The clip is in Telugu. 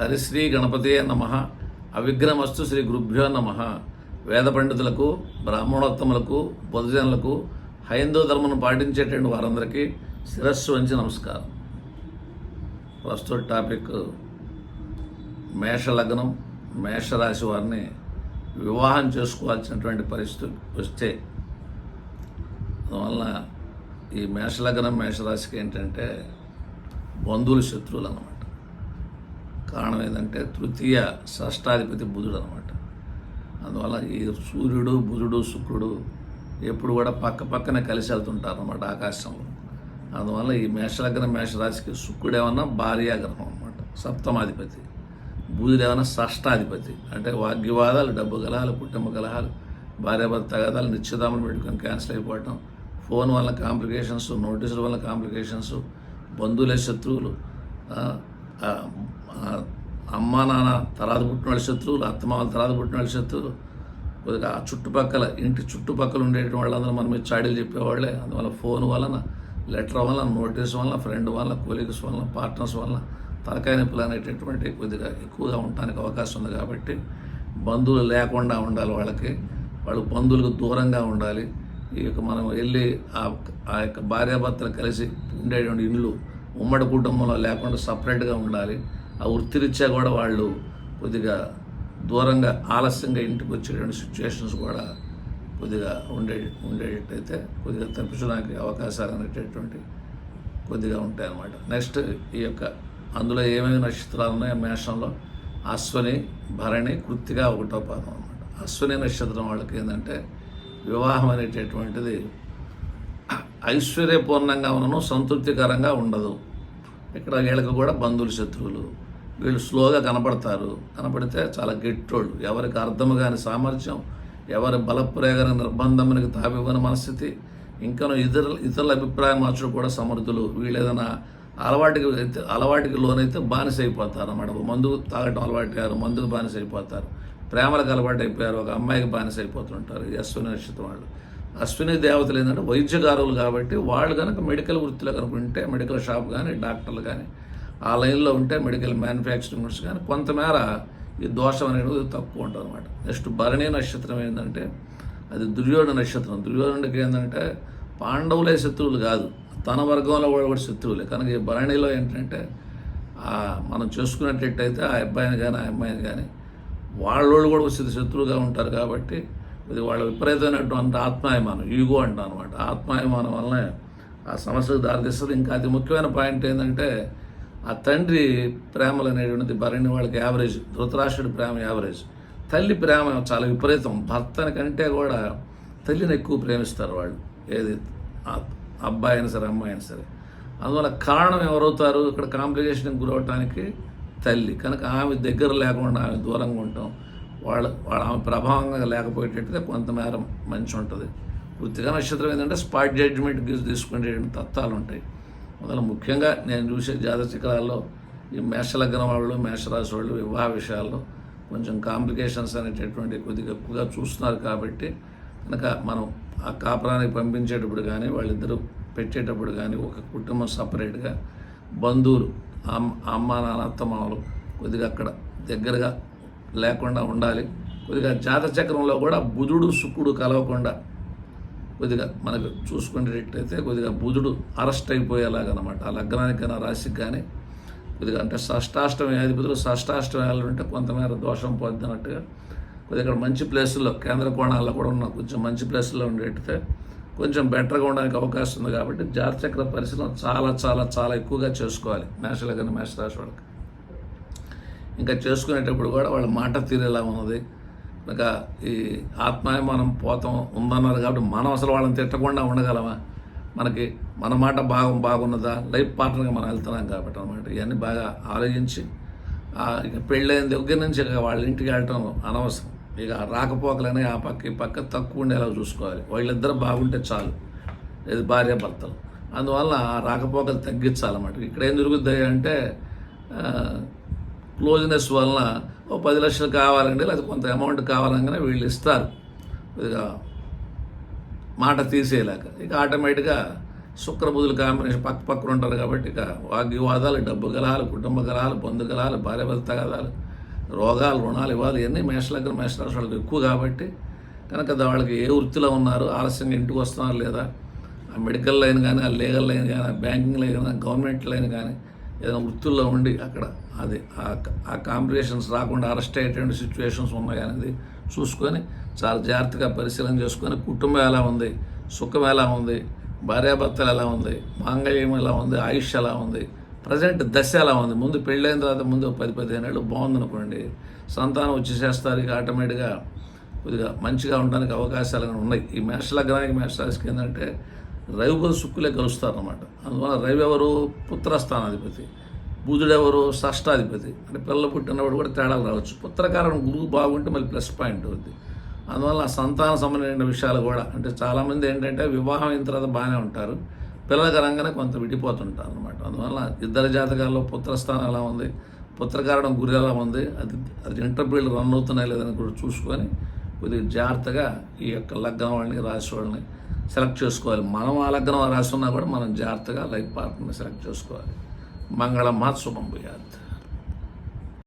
హరిశ్రీ గణపతే నమ. అవిఘ్నమస్తు శ్రీ గురుభ్యో నమ. వేద పండితులకు బ్రాహ్మణోత్తములకు బుధజనులకు హైందవ ధర్మను పాటించేటువంటి వారందరికీ శిరస్సు వంచి నమస్కారం. ప్రస్తుత టాపిక్ మేషలగ్నం మేషరాశి వారిని వివాహం చేసుకోవాల్సినటువంటి పరిస్థితి వస్తే అందువలన ఈ మేషలగ్నం మేషరాశికి ఏంటంటే బంధువులు శత్రువులు అన్నమాట. కారణం ఏంటంటే తృతీయ షష్టాధిపతి బుధుడు అనమాట అందువల్ల ఈ సూర్యుడు బుధుడు శుక్రుడు ఎప్పుడు కూడా పక్క పక్కనే కలిసి వెళ్తుంటారు అనమాట ఆకాశంలో. అందువల్ల ఈ మేషలగ్నం మేషరాశికి శుక్రుడు ఏమన్నా భార్యాగ్రహం అనమాట సప్తమాధిపతి. బుధుడు ఏమన్నా షష్టాధిపతి అంటే వాగ్వివాదాలు డబ్బు కలహాలు కుటుంబ కలహాలు భార్యాభర్త తగాదాలు నిశ్చితాములు పెట్టుకొని క్యాన్సిల్ అయిపోవటం ఫోన్ వల్ల కాంప్లికేషన్స్ నోటీసుల వల్ల కాంప్లికేషన్స్ బంధువులే శత్రువులు అమ్మ నాన్న తర్వాత పుట్టిన వాళ్ళ శత్రువులు అత్తమామల తర్వాత పుట్టిన వాళ్ళ శత్రువులు కొద్దిగా ఆ చుట్టుపక్కల ఇంటి చుట్టుపక్కల ఉండేటువంటి వాళ్ళందరూ మన మీద చాడీలు చెప్పేవాళ్ళే. అందువల్ల ఫోన్ వలన లెటర్ వలన నోటీస్ వలన ఫ్రెండ్ వలన కొలీగ్స్ వలన పార్ట్నర్స్ వలన తలకాయ నొప్పులు అనేటటువంటి కొద్దిగా ఎక్కువగా ఉండడానికి అవకాశం ఉంది కాబట్టి బంధువులు లేకుండా ఉండాలి వాళ్ళకి. వాళ్ళు బంధువులకు దూరంగా ఉండాలి. ఈ యొక్క మనం వెళ్ళి ఆ ఆ యొక్క భార్యాభర్తలు కలిసి ఉండేటువంటి ఇల్లు ఉమ్మడి కుటుంబంలో లేకుండా సపరేట్గా ఉండాలి. ఆ వృత్తిరీత్యా కూడా వాళ్ళు కొద్దిగా దూరంగా ఆలస్యంగా ఇంటికి వచ్చేటువంటి సిచ్యువేషన్స్ కూడా కొద్దిగా ఉండే ఉండేటట్టయితే కొద్దిగా తప్పించడానికి అవకాశాలు అనేటటువంటి కొద్దిగా ఉంటాయి అన్నమాట నెక్స్ట్ ఈ యొక్క అందులో ఏమేమి నక్షత్రాలు ఉన్నాయో మేషంలో అశ్వని భరణి కృత్తిగా ఒకటో పాదం అనమాట అశ్వని నక్షత్రం వాళ్ళకి ఏంటంటే వివాహం అనేటటువంటిది ఐశ్వర్యపూర్ణంగా ఉన్నను సంతృప్తికరంగా ఉండదు. ఇక్కడ వీళ్ళకి కూడా బంధువులు శత్రువులు వీళ్ళు స్లోగా కనపడతారు కనపడితే చాలా గెట్టోళ్ళు. ఎవరికి అర్థం కాని సామర్థ్యం ఎవరి బలప్రయోగన నిర్బంధమునికి తావివ్వని మనస్థితి ఇంకను ఇతరుల ఇతరుల అభిప్రాయం మార్చడం కూడా సమర్థులు. వీళ్ళు ఏదైనా అలవాటికి అయితే- అలవాటికి లోనైతే బానిస అయిపోతారు అన్నమాట మందు తాగటం అలవాటు గారు మందుకు బానిస అయిపోతారు ప్రేమలకు అలవాటు అయిపోయారు ఒక అమ్మాయికి బానిస అయిపోతుంటారు అశ్విని నక్షత్రం వాళ్ళు. అశ్విని దేవతలు ఏంటంటే వైద్యకారులు కాబట్టి వాళ్ళు కనుక మెడికల్ వృత్తిలో కనుక ఉంటే మెడికల్ షాప్ కానీ డాక్టర్లు కానీ ఆ లైన్లో ఉంటే మెడికల్ మ్యానుఫ్యాక్చరింగ్స్ కానీ కొంతమేర ఈ దోషం అనేది తక్కువ ఉంటుంది అనమాట నెక్స్ట్ భరణి నక్షత్రం ఏంటంటే అది దుర్యోధన నక్షత్రం. దుర్యోధనుడికి ఏంటంటే పాండవులే శత్రువులు కాదు. తన వర్గంలో కూడా కూడా శత్రువులే. కనుక ఈ భరణిలో ఏంటంటే మనం చూసుకున్నట్టయితే ఆ అబ్బాయిని కానీ ఆ అమ్మాయిని కానీ వాళ్ళోళ్ళు కూడా శత్రువుగా ఉంటారు కాబట్టి ఇది వాళ్ళ విపరీతమైనటువంటి ఆత్మాభిమానం ఈగో అంటాం అనమాట ఆత్మాభిమానం వల్లనే ఆ సమస్యకు దారితీస్తుంది. ఇంకా అతి ముఖ్యమైన పాయింట్ ఏంటంటే ఆ తండ్రి ప్రేమలు అనేటువంటిది భరణి వాళ్ళకి యావరేజ్ ధృతరాష్ట్రుడి ప్రేమ యావరేజ్. తల్లి ప్రేమ చాలా విపరీతం. భర్తని కంటే కూడా తల్లిని ఎక్కువ ప్రేమిస్తారు వాళ్ళు. ఏది? అబ్బాయి అయినా సరే అమ్మాయి అయినా సరే. అందువల్ల కారణం ఎవరవుతారు? ఇక్కడ కాంప్లికేషన్ గురవటానికి తల్లి. కనుక ఆమె దగ్గర లేకుండా ఆమె దూరంగా ఉంటాం వాళ్ళ వాళ్ళ ఆమె ప్రభావంగా లేకపోయేటట్టుగా కొంతమేర మంచి ఉంటుంది. వృత్తిగా నక్షత్రం ఏంటంటే స్పాట్ జడ్జిమెంట్ తీసుకునేటువంటి తత్వాలు ఉంటాయి మొదలు ముఖ్యంగా నేను చూసే జాతక ఈ మేషలగ్నం వాళ్ళు మేషరాశి వాళ్ళు వివాహ విషయాల్లో కొంచెం కాంప్లికేషన్స్ అనేటటువంటి కొద్దిగా ఎక్కువగా చూస్తున్నారు కాబట్టి కనుక మనం ఆ కాపురానికి పంపించేటప్పుడు కానీ వాళ్ళిద్దరూ పెట్టేటప్పుడు కానీ ఒక కుటుంబం సపరేట్గా బంధువులు అమ్మ నాన్న అత్తమామలు కొద్దిగా అక్కడ దగ్గరగా లేకుండా ఉండాలి. కొద్దిగా జాతచక్రంలో కూడా బుధుడు శుక్రుడు కలవకుండా కొద్దిగా మనకు చూసుకునేటట్టయితే కొద్దిగా బుధుడు అరెస్ట్ అయిపోయేలాగనమాట. ఆ లగ్నానికి కానీ రాశికి కానీ కొద్దిగా అంటే షష్టాష్టమి అధిపతులు షష్టాష్టమి ఉంటే కొంతమేర దోషం పొందినట్టుగా కొద్దిగా ఇక్కడ మంచి ప్లేసుల్లో కేంద్ర కోణాల్లో కూడా ఉన్న కొంచెం మంచి ప్లేసుల్లో ఉండేటైతే కొంచెం బెటర్గా ఉండడానికి అవకాశం ఉంది కాబట్టి జాతచక్ర పరిశీలన చాలా చాలా చాలా ఎక్కువగా చేసుకోవాలి. మేషలు కానీ మేషరాశి వాళ్ళకి. ఇంకా చేసుకునేటప్పుడు కూడా వాళ్ళ మాట తీరేలా ఉన్నది. ఇంకా ఈ ఆత్మాభిమానం పోతాం ఉందన్నారు కాబట్టి మనం అసలు వాళ్ళని తిట్టకుండా ఉండగలమా? మనకి మన మాట భాగం బాగున్నదా? లైఫ్ పార్ట్నర్గా మనం వెళ్తున్నాం కాబట్టి అనమాట ఇవన్నీ బాగా ఆలోచించి ఇక పెళ్ళైన దగ్గర నుంచి ఇక వాళ్ళ ఇంటికి వెళ్ళటం అనవసరం. ఇక రాకపోకలనే ఆ పక్క ఈ పక్క తక్కువ ఉండేలా చూసుకోవాలి. వాళ్ళిద్దరు బాగుంటే చాలు. ఇది భార్య భర్తలు. అందువల్ల రాకపోకలు తగ్గించాలన్నమాట. ఇక్కడ ఏం జరుగుతుంది అంటే క్లోజ్నెస్ వలన ఓ పది లక్షలు కావాలండి లేదా కొంత అమౌంట్ కావాలంగానే వీళ్ళు ఇస్తారు. మాట తీసేలాక ఇక ఆటోమేటిక్గా శుక్రబుధుల కాంబినేషన్ పక్క పక్కన ఉంటారు కాబట్టి ఇక వాగ్వివాదాలు డబ్బు కలహాలు కుటుంబ కలహాలు బంధు కలహాలు భార్య భర్త తగాదాలు రోగాలు రుణాలు ఇవ్వాలి. ఇవన్నీ మేషలగ్న మేషరాశి వాళ్ళకి ఎక్కువ కాబట్టి కనుక వాళ్ళకి ఏ వృత్తిలో ఉన్నారు ఆలస్యంగా ఇంటికి వస్తున్నారు లేదా? ఆ మెడికల్ లైన్ కానీ ఆ లీగల్ లైన్ కానీ ఆ బ్యాంకింగ్ లైన్ కానీ గవర్నమెంట్ లైన్ కానీ ఏదైనా వృత్తుల్లో ఉండి అక్కడ అది ఆ- ఆ కాంపిటీషన్స్ రాకుండా అరెస్ట్ అయ్యేటువంటి సిచ్యువేషన్స్ ఉన్నాయనేది చూసుకొని చాలా జాగ్రత్తగా పరిశీలన చేసుకొని కుటుంబం ఎలా ఉంది సుఖం ఎలా ఉంది భార్యాభర్తలు ఎలా ఉంది మాంగళ్యం ఎలా ఉంది ఆయుష్ ఎలా ఉంది ప్రజెంట్ దశ ఎలా ఉంది ముందు పెళ్ళైన తర్వాత ముందు పది పదిహేను ఏళ్ళు బాగుందనుకోండి సంతానం వచ్చేసేస్తారు ఇక ఆటోమేటిక్గా కొద్దిగా మంచిగా ఉండడానికి అవకాశాలు ఉన్నాయి. ఈ మేషలగ్నానికి మేషరాశికి ఏంటంటే రవి బుధ శుక్కులే కలుస్తారనమాట అందువల్ల రవి ఎవరు? పుత్రస్థానాధిపతి. బుధుడెవరు? షష్టాధిపతి. అంటే పిల్లలు పుట్టినప్పుడు కూడా తేడాలు రావచ్చు. పుత్రకారణం గురువు బాగుంటే మళ్ళీ ప్లస్ పాయింట్ అవుద్ది. అందువల్ల సంతాన సంబంధమైన విషయాలు కూడా అంటే చాలామంది ఏంటంటే వివాహం అయిన తర్వాత బాగానే ఉంటారు. పిల్లలకరంగానే కొంత విడిపోతుంటారు అనమాట అందువల్ల ఇద్దరు జాతకాల్లో పుత్రస్థానం ఎలా ఉంది? పుత్రకారణం గురి ఎలా ఉంది? అది అది ఇంటర్వ్యూలు రన్ అవుతున్నాయి లేదని కూడా చూసుకొని కొద్దిగా జాగ్రత్తగా ఈ యొక్క లగ్నం వాళ్ళని వాళ్ళని సెలెక్ట్ చేసుకోవాలి. మనం ఆ లగ్నం రాసి ఉన్నా కూడా మనం జాగ్రత్తగా లైఫ్ పార్ట్నర్ని సెలెక్ట్ చేసుకోవాలి. మంగళం శుభం భూయాత్.